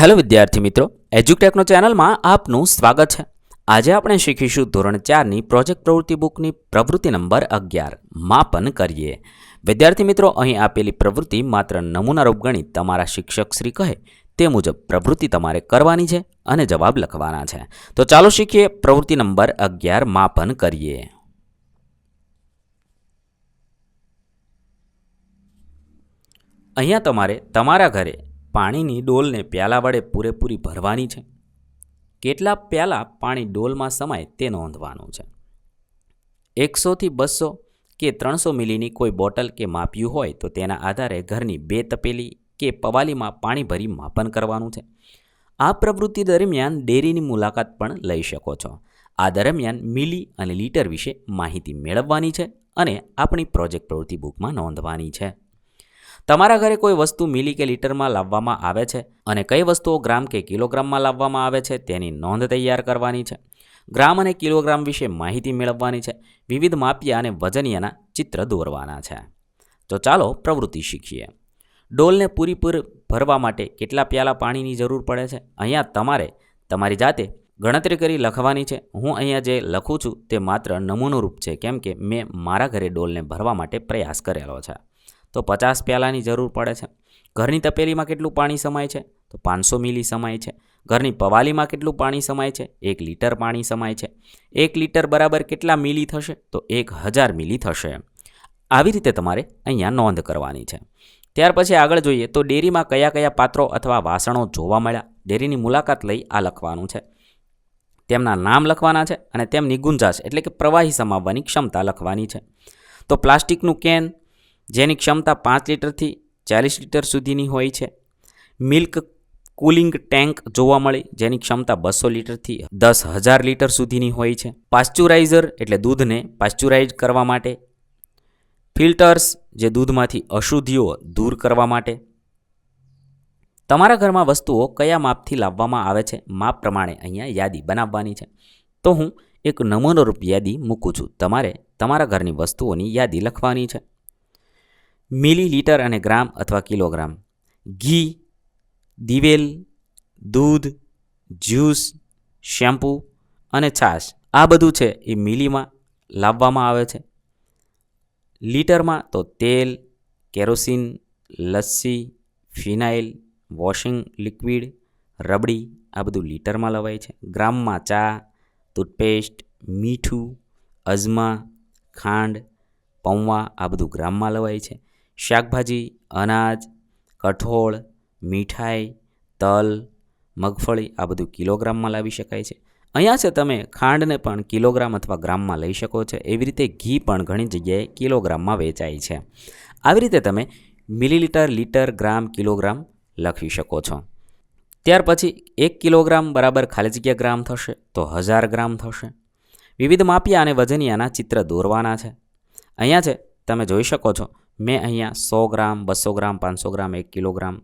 Hello વિદ્યાર્થી મિત્રો એજ્યુટેકનો ચેનલમાં આપનું સ્વાગત છે. આજે આપણે શીખીશું ધોરણ ચારની પ્રોજેક્ટ પ્રવૃત્તિ બુકની પ્રવૃત્તિ નંબર અગિયાર, માપન કરીએ. વિદ્યાર્થી મિત્રો, અહીં આપેલી પ્રવૃત્તિ માત્ર નમૂનારૂપ ગણી તમારા શિક્ષક શ્રી કહે, તે મુજબ પ્રવૃત્તિ તમારે કરવાની છે અને જવાબ લખવાના છે. તો ચાલો શીખીએ પ્રવૃત્તિ નંબર અગિયાર, માપન કરીએ. અહીંયા તમારે તમારા ઘરે પાણીની ડોલને પ્યાલા વડે પૂરેપૂરી ભરવાની છે. કેટલા પ્યાલા પાણી ડોલમાં સમાય તે નોંધવાનું છે. એકસોથી બસો કે ત્રણસો મિલીની કોઈ બોટલ કે માપ્યું હોય તો તેના આધારે ઘરની બે તપેલી કે પવાલીમાં પાણી ભરી માપન કરવાનું છે. આ પ્રવૃત્તિ દરમિયાન ડેરીની મુલાકાત પણ લઈ શકો છો. આ દરમિયાન મિલી અને લીટર વિશે માહિતી મેળવવાની છે અને આપણી પ્રોજેક્ટ પ્રવૃત્તિ બુકમાં નોંધવાની છે. તમારા ઘરે કોઈ વસ્તુ મિલી કે લીટરમાં લાવવામાં આવે છે? અને કઈ વસ્તુઓ ગ્રામ કે કિલોગ્રામમાં લાવવામાં આવે છે તેની નોંધ તૈયાર કરવાની છે. ગ્રામ અને કિલોગ્રામ વિશે માહિતી મેળવવાની છે. વિવિધ માપિયા અને વજનિયાના ચિત્ર દોરવાના છે. તો ચાલો પ્રવૃત્તિ શીખીએ. ડોલને પૂરીપૂર ભરવા માટે કેટલા પ્યાલા પાણીની જરૂર પડે છે? અહીંયા તમારે તમારી જાતે ગણતરી કરી લખવાની છે. હું અહીંયા જે લખું છું તે માત્ર નમૂનોરૂપ છે. કેમ કે મેં મારા ઘરે ડોલને ભરવા માટે પ્રયાસ કરેલો છે. તો પચાસ પ્યાલાની જરૂર પડે છે. ઘરની તપેલીમાં કેટલું પાણી સમાય છે? તો પાંચસો મિલી સમાય છે. ઘરની પવાલીમાં કેટલું પાણી સમાય છે? એક લીટર પાણી સમાય છે. એક લીટર બરાબર કેટલા મિલી થશે? તો એક હજાર મિલી થશે આવી રીતે તમારે અહીંયા નોંધ કરવાની છે. ત્યાર પછી આગળ જોઈએ તો ડેરીમાં કયા કયા પાત્રો અથવા વાસણો જોવા મળ્યા? ડેરીની મુલાકાત લઈ આ લખવાનું છે. તેમના નામ લખવાના છે અને તેમની ગુંજાશ એટલે કે પ્રવાહી સમાવવાની ક્ષમતા લખવાની છે. તો પ્લાસ્ટિકનું કેન જેની ક્ષમતા પાંચ લીટરથી ચાલીસ લીટર સુધીની હોય છે. મિલ્ક કુલિંગ ટેન્ક જોવા મળી, જેની ક્ષમતા બસો લીટરથી દસ હજાર લીટર સુધીની હોય છે. પાસ્ચ્યુરાઇઝર એટલે દૂધને પાસ્ચ્યુરાઇઝ કરવા માટે. ફિલ્ટર્સ જે દૂધમાંથી અશુદ્ધિઓ દૂર કરવા માટે. તમારા ઘરમાં વસ્તુઓ કયા માપથી લાવવામાં આવે છે? માપ પ્રમાણે અહીંયા યાદી બનાવવાની છે. તો હું એક નમૂનોરૂપ યાદી મૂકું છું. તમારે તમારા ઘરની વસ્તુઓની યાદી લખવાની છે. મિલી લીટર અને ગ્રામ અથવા કિલોગ્રામ. ઘી, દિવેલ, દૂધ, જ્યુસ, શેમ્પૂ અને છાશ. આ બધું છે એ મિલીમાં લાવવામાં આવે છે. લીટરમાં તો તેલ, kerosene, lassi, phenyl, washing liquid, rabdi આ બધું લીટરમાં લવાય છે. ગ્રામમાં ચા, ટૂથપેસ્ટ, મીઠું, અજમા, ખાંડ, પૌવા આ બધું ગ્રામમાં લવાય છે. શાકભાજી, અનાજ, કઠોળ, મીઠાઈ, તલ, મગફળી આ બધું કિલોગ્રામમાં લાવી શકાય છે. અહીંયા છે તમે ખાંડને પણ કિલોગ્રામ અથવા ગ્રામમાં લઈ શકો છો. એવી રીતે ઘી પણ ઘણી જગ્યાએ કિલોગ્રામમાં વેચાય છે. આવી રીતે તમે મિલીલીટર, લીટર, ગ્રામ, કિલોગ્રામ લખી શકો છો. ત્યાર પછી એક કિલોગ્રામ બરાબર ખાલી જગ્યા ગ્રામ થશે તો હજાર ગ્રામ થશે. વિવિધ માપિયા અને વજનિયાના ચિત્ર દોરવાના છે. અહીંયા છે તમે જોઈ શકો છો મેં અહીંયા સો ગ્રામ, બસો ગ્રામ, પાંચસો ગ્રામ, એક કિલોગ્રામ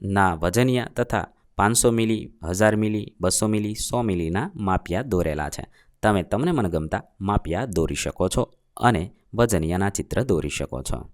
ના વજનિયા તથા પાંચસો મિલી, હજાર મિલી, બસો મિલી, સો મિલીના માપિયા દોરેલા છે. તમે તમને મનગમતા માપિયા દોરી શકો છો અને વજનિયાના ચિત્ર દોરી શકો છો.